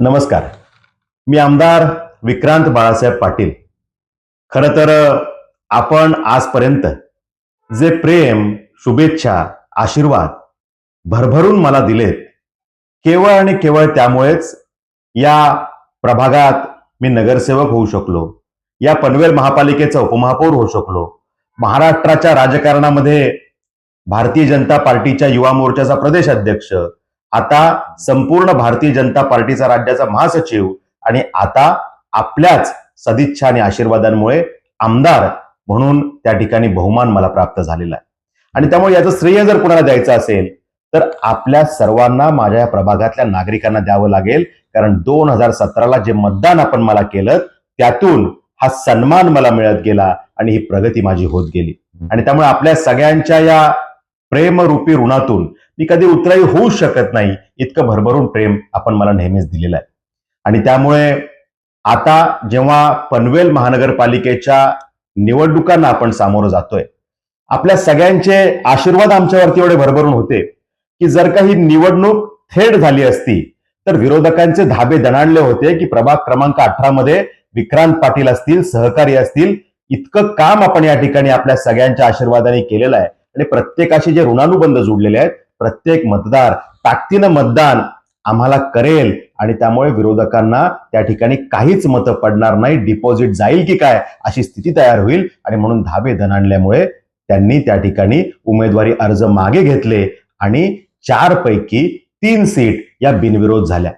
नमस्कार. मी आमदार विक्रांत बाळासाहेब पाटील. खरं तर आपण आजपर्यंत जे प्रेम शुभेच्छा आशीर्वाद भरभरून मला दिलेत केवळ आणि केवळ त्यामुळेच या प्रभागात मी नगरसेवक होऊ शकलो या पनवेल महापालिकेचा उपमहापौर होऊ शकलो महाराष्ट्राच्या राजकारणामध्ये भारतीय जनता पार्टीच्या युवा मोर्चाचा प्रदेश अध्यक्ष आता संपूर्ण भारतीय जनता पार्टीचा राज्याचा महासचिव आणि आता आपल्याच सदिच्छा आणि आशीर्वादांमुळे आमदार म्हणून त्या ठिकाणी बहुमान मला प्राप्त झालेला आहे. आणि त्यामुळे याचं श्रेय जर कुणाला द्यायचं असेल तर आपल्या सर्वांना माझ्या या प्रभागातल्या नागरिकांना द्यावं लागेल. कारण दोन हजार सतराला जे मतदान आपण मला केलं त्यातून हा सन्मान मला मिळत गेला आणि ही प्रगती माझी होत गेली. आणि त्यामुळे आपल्या सगळ्यांच्या या प्रेमरूपी ऋणातून मी कधी उतराई होऊ शकत नाही इतकं भरभरून प्रेम आपण मला नेहमीच दिलेलं आहे. आणि त्यामुळे आता जेव्हा पनवेल महानगरपालिकेच्या निवडणुकांना आपण सामोरं जातोय आपल्या सगळ्यांचे आशीर्वाद आमच्यावरती एवढे भरभरून होते की जर का ही निवडणूक थेट झाली असती तर विरोधकांचे धाबे दणाणले होते की प्रभाग क्रमांक अठरा मध्ये विक्रांत पाटील असतील सहकारी असतील इतकं काम आपण या ठिकाणी आपल्या सगळ्यांच्या आशीर्वादाने केलेलं आहे. आणि प्रत्येकाशी जे ऋणानुबंध जोडलेले आहेत प्रत्येक मतदार ताकदीनं मतदान आम्हाला करेल आणि त्यामुळे विरोधकांना त्या ठिकाणी काहीच मतं पडणार नाही. डिपॉझिट जाईल की काय अशी स्थिती तयार होईल. आणि म्हणून धाबे दणाणल्यामुळे त्यांनी त्या ठिकाणी उमेदवारी अर्ज मागे घेतले आणि चार पैकी तीन सीट या बिनविरोध झाल्या.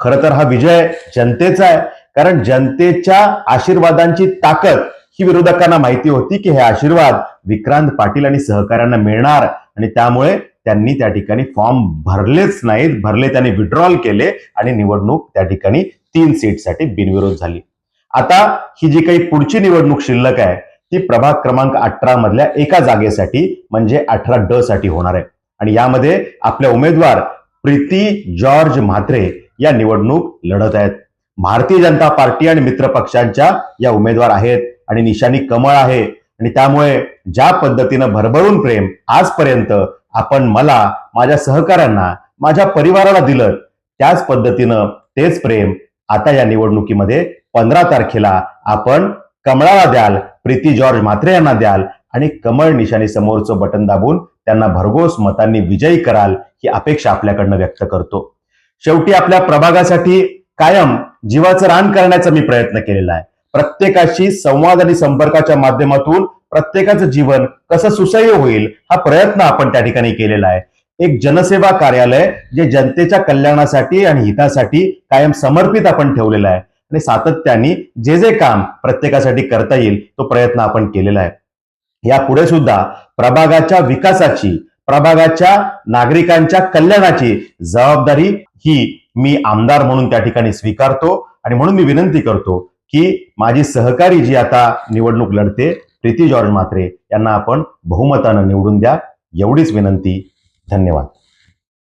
खरं तर हा विजय जनतेचा आहे. कारण जनतेच्या आशीर्वादांची ताकद ही विरोधकांना माहिती होती की हे आशीर्वाद विक्रांत पाटील आणि सहकाऱ्यांना मिळणार. आणि त्यामुळे त्यांनी त्या ठिकाणी फॉर्म भरलेच नाहीत. भरले त्यांनी विड्रॉल केले आणि निवडणूक त्या ठिकाणी तीन सीटसाठी बिनविरोध झाली. आता ही जी काही पुढची निवडणूक शिल्लक आहे ती प्रभाग क्रमांक अठरा मधल्या एका जागेसाठी म्हणजे अठरा ड साठी होणार आहे. आणि यामध्ये आपल्या उमेदवार प्रीती जॉर्ज म्हात्रे या निवडणूक लढत आहेत. भारतीय जनता पार्टी आणि मित्र पक्षांच्या या उमेदवार आहेत आणि निशाणी कमळ आहे. आणि त्यामुळे ज्या पद्धतीनं भरभरून प्रेम आजपर्यंत आपण मला माझ्या सहकाऱ्यांना माझ्या परिवाराला दिलं. त्याच पद्धतीनं तेच प्रेम आता या निवडणुकीमध्ये पंधरा तारखेला आपण कमळाला द्याल प्रीती जॉर्ज म्हात्रे यांना द्याल आणि कमळ निशाणी समोरचं बटन दाबून त्यांना भरघोस मतांनी विजयी कराल ही अपेक्षा आपल्याकडनं व्यक्त करतो. शेवटी आपल्या प्रभागासाठी कायम जीवाचं रान करण्याचा मी प्रयत्न केलेला आहे. प्रत्येकाशी संवाद आणि संपर्काच्या माध्यमातून प्रत्येकाचं जीवन कसं सुसह्य होईल हा प्रयत्न आपण त्या ठिकाणी केलेला आहे. एक जनसेवा कार्यालय जे जनतेच्या कल्याणासाठी आणि हितासाठी कायम समर्पित आपण ठेवलेलं आहे. आणि सातत्याने जे जे काम प्रत्येकासाठी करता येईल तो प्रयत्न आपण केलेला आहे. यापुढे सुद्धा प्रभागाच्या विकासाची प्रभागाच्या नागरिकांच्या कल्याणाची जबाबदारी ही मी आमदार म्हणून त्या ठिकाणी स्वीकारतो आणि म्हणून मी विनंती करतो की माझी सहकारी जी आता निवडणूक लढते प्रीती जॉर्ज म्हात्रे यांना आपण बहुमतानं निवडून द्या. एवढीच विनंती. धन्यवाद.